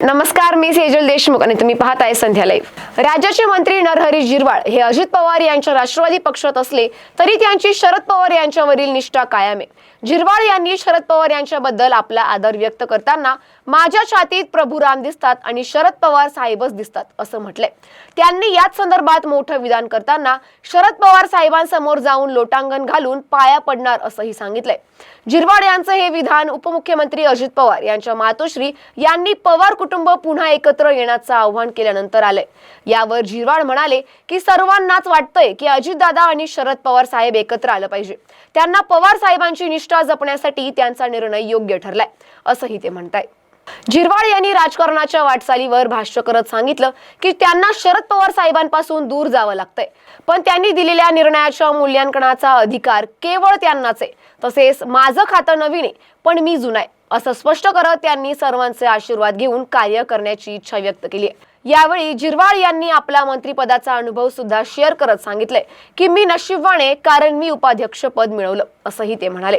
नमस्कार मी सेजल देशमुख आणि तुम्ही पाहताय संध्या लाईव्ह राज्याचे मंत्री नरहरी जिरवाळ हे अजित पवार यांच्या राष्ट्रवादी पक्षात असले तरी त्यांची शरद पवार यांच्यावरील निष्ठा कायम आहे. जिरवाळ यांनी शरद पवार यांच्याबद्दल आपला आदर व्यक्त करताना माझ्या छातीत प्रभू राम दिसतात आणि शरद पवार साहेबच दिसतात असं म्हटलंय. त्यांनी याच संदर्भात मोठं विधान करताना शरद पवार साहेबांसमोर जाऊन लोटांगण घालून पाया पडणार असंही सांगितलंय. जिरवाड यांचं हे विधान उपमुख्यमंत्री अजित पवार यांच्या मातोश्री यांनी पवार कुटुंब पुन्हा एकत्र येण्याचं आव्हान केल्यानंतर आलंय. यावर जिरवाड म्हणाले की सर्वांनाच वाटतंय की अजितदादा आणि शरद पवार साहेब एकत्र आलं पाहिजे. त्यांना पवार साहेबांची निष्ठा जपण्यासाठी त्यांचा निर्णय योग्य ठरलाय असंही ते म्हणताय जिरवाळ यांनी राजकारणाच्या वाटचालीवर भाष्य करत सांगितलं की त्यांना शरद पवार साहेबांपासून दूर जावं लागतंय. पण त्यांनी दिलेल्या निर्णयाच्या मूल्यांकनाचा अधिकार केवळ त्यांनाच. आहे तसेच माझं खातं नवीन आहे पण मी जुना आहे असं स्पष्ट करत त्यांनी सर्वांचे आशीर्वाद घेऊन कार्य करण्याची इच्छा व्यक्त केली आहे. यावेळी जिरवाळ यांनी आपला मंत्रिपदाचा अनुभव सुद्धा शेअर करत सांगितलंय की मी नशीबवाने कारण मी उपाध्यक्ष पद मिळवलं असंही ते म्हणाले.